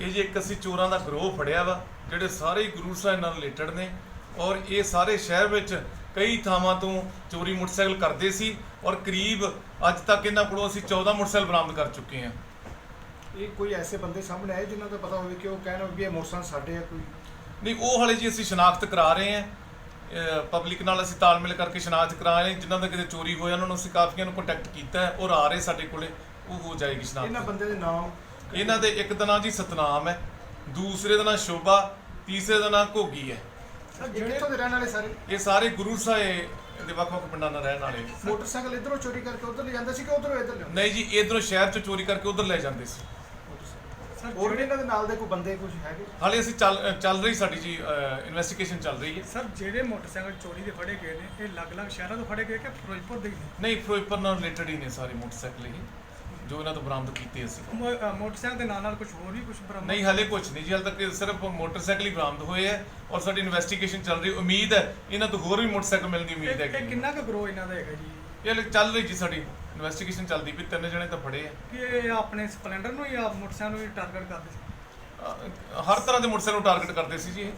ਇਹ ਜੀ ਇੱਕ ਅਸੀਂ ਚੋਰਾਂ ਦਾ ਗਰੋਹ ਫੜਿਆ ਵਾ ਜਿਹੜੇ ਸਾਰੇ ਹੀ ਗੁਰੂ ਸਾਹਿਬ ਨਾਲ ਰਿਲੇਟਡ ਨੇ ਔਰ ਇਹ ਸਾਰੇ ਸ਼ਹਿਰ ਵਿੱਚ ਕਈ ਥਾਵਾਂ ਤੋਂ ਚੋਰੀ ਮੋਟਰਸਾਈਕਲ ਕਰਦੇ ਸੀ ਔਰ ਕਰੀਬ ਅੱਜ ਤੱਕ ਇਹਨਾਂ ਕੋਲੋਂ ਅਸੀਂ 14 ਮੋਟਰਸਾਈਕਲ ਬਰਾਮਦ ਕਰ ਚੁੱਕੇ ਹਾਂ। ਇਹ ਕੋਈ ਐਸੇ ਬੰਦੇ ਸਾਹਮਣੇ ਆਏ ਜਿਨ੍ਹਾਂ ਦਾ ਪਤਾ ਹੋਵੇ ਕਿ ਉਹ ਕਹਿਣ ਵੀ ਇਹ ਮੋਟਰਸਾਈਕਲ ਸਾਡੇ ਆ ਕੋਈ? ਨਹੀਂ ਉਹ ਹਾਲੇ ਜੀ ਅਸੀਂ ਸ਼ਨਾਖਤ ਕਰਾ ਰਹੇ ਹਾਂ। ਪਬਲਿਕ ਨਾਲ ਅਸੀਂ ਤਾਲਮੇਲ ਕਰਕੇ ਸ਼ਨਾਖਤ ਕਰਾ ਰਹੇ ਹਾਂ। ਜਿਨ੍ਹਾਂ ਦਾ ਕਿਤੇ ਚੋਰੀ ਹੋਇਆ ਉਹਨਾਂ ਨੂੰ ਅਸੀਂ ਕਾਫੀਆਂ ਨੂੰ ਕੰਟੈਕਟ ਕੀਤਾ ਹੈ ਔਰ ਆ ਰਹੇ ਸਾਡੇ ਕੋਲੇ ਉਹ ਹੋ ਜਾਏਗੀ ਇਹਨਾਂ ਸ਼ਨਾਖਤ ਬੰਦੇ ਦੇ ਨਾਮ ਇਹਨਾਂ ਦੇ ਇੱਕ ਦਾ ਨਾਂ ਜੀ ਸਤਨਾਮ ਹੈ ਦੂਸਰੇ ਦਾ ਨਾਂ ਸ਼ੋਭਾ ਤੀਸਰੇ ਦਾ ਨਾਂ ਘੋਗੀ ਹੈ। ਜਿਹੜੇ ਕਿੱਥੋਂ ਦੇ ਰਹਿਣ ਵਾਲੇ ਸਾਰੇ? ਇਹ ਸਾਰੇ ਗੁਰੂ ਸਾਹਿਬ ਦੇ ਵੱਖ-ਵੱਖ ਪਿੰਡਾਂ ਨਾਲ ਰਹਿਣ ਵਾਲੇ। ਮੋਟਰਸਾਈਕਲ ਇਧਰੋਂ ਚੋਰੀ ਕਰਕੇ ਉਧਰ ਲੈ ਜਾਂਦੇ ਸੀ ਕਿ ਉਧਰੋਂ ਇੱਧਰ ਲਿਆਉਂਦੇ? ਨਹੀਂ ਜੀ ਇਧਰੋਂ ਸ਼ਹਿਰ ਚੋਂ ਚੋਰੀ ਕਰਕੇ ਉਧਰ ਲੈ ਜਾਂਦੇ ਸੀ। ਸਰ ਹੋਰ ਵੀ ਇਹਨਾਂ ਦੇ ਨਾਲ ਦੇ ਕੋਈ ਬੰਦੇ ਕੁਝ ਹੈਗੇ? ਹਾਲੇ ਅਸੀਂ ਚੱਲ ਚੱਲ ਰਹੀ ਸਾਡੀ ਜੀ ਇਨਵੈਸਟੀਗੇਸ਼ਨ ਚੱਲ ਰਹੀ ਹੈ। ਸਰ ਜਿਹੜੇ ਮੋਟਰਸਾਈਕਲ ਚੋਰੀ ਦੇ ਫੜੇ ਗਏ ਨੇ ਇਹ ਅਲੱਗ-ਅਲੱਗ ਸ਼ਹਿਰਾਂ ਤੋਂ ਫੜੇ ਗਏ ਕਿ ਫਿਰੋਜ਼ਪੁਰ ਦੇ ਹੀ ਨਹੀਂ ਫਿਰੋਜ਼ਪੁਰ ਨਾਲ ਰਿਲੇਟਡ ਹੀ ਨੇ ਸਾਰੇ ਮੋਟਰਸਾਈਕਲ ਇਹ ਜੋ ਇਹਨਾਂ ਤੋਂ ਬਰਾਮਦ ਕੀਤੇ ਅਸੀਂ। ਮੋ- ਅ, ਮੋਟਰਸਾਈਕਲ ਦੇ ਨਾਲ ਨਾਲ ਕੁਝ ਹੋਰ ਵੀ ਕੁਝ ਬਰਾਮਦ ਨਹੀਂ ਹਾਲੇ ਕੁਝ ਨਹੀਂ ਜੀ ਹਾਲੇ ਤੱਕ ਸਿਰਫ ਮੋਟਰਸਾਈਕਲ ਹੀ ਬਰਾਮਦ ਹੋਏ ਹੈ ਔਰ ਸਾਡੀ ਇਨਵੈਸਟੀਗੇਸ਼ਨ ਚੱਲ ਰਹੀ ਉਮੀਦ ਹੈ ਇਹਨਾਂ ਤੋਂ ਹੋਰ ਵੀ ਮੋਟਰਸਾਈਕਲ ਮਿਲਣ ਦੀ ਉਮੀਦ ਇਹ- ਹੈ। ਇਹ ਕਿੰਨਾ ਕੁ ਗਰੋ ਇਹਨਾਂ ਦਾ ਹੈਗਾ ਜੀ? ਇਹ ਹਾਲੇ ਚੱਲ ਰਹੀ ਜੀ ਸਾਡੀ ਇਨਵੈਸਟੀਗੇਸ਼ਨ ਚੱਲਦੀ ਵੀ ਤਿੰਨ ਜਣੇ ਤਾਂ ਫੜੇ ਆ। ਕਿ ਇਹ ਆਪਣੇ ਸਪਲੈਂਡਰ ਨੂੰ ਜਾਂ ਮੋਟਰਸਾਈਕਲ ਨੂੰ ਟਾਰਗੇਟ ਕਰਦੇ ਸੀ? ਹਰ ਤਰ੍ਹਾਂ ਦੇ ਮੋਟਰਸਾਈਕਲ ਨੂੰ ਟਾਰਗੇਟ ਕਰਦੇ ਸੀ ਜੀ ਇਹ।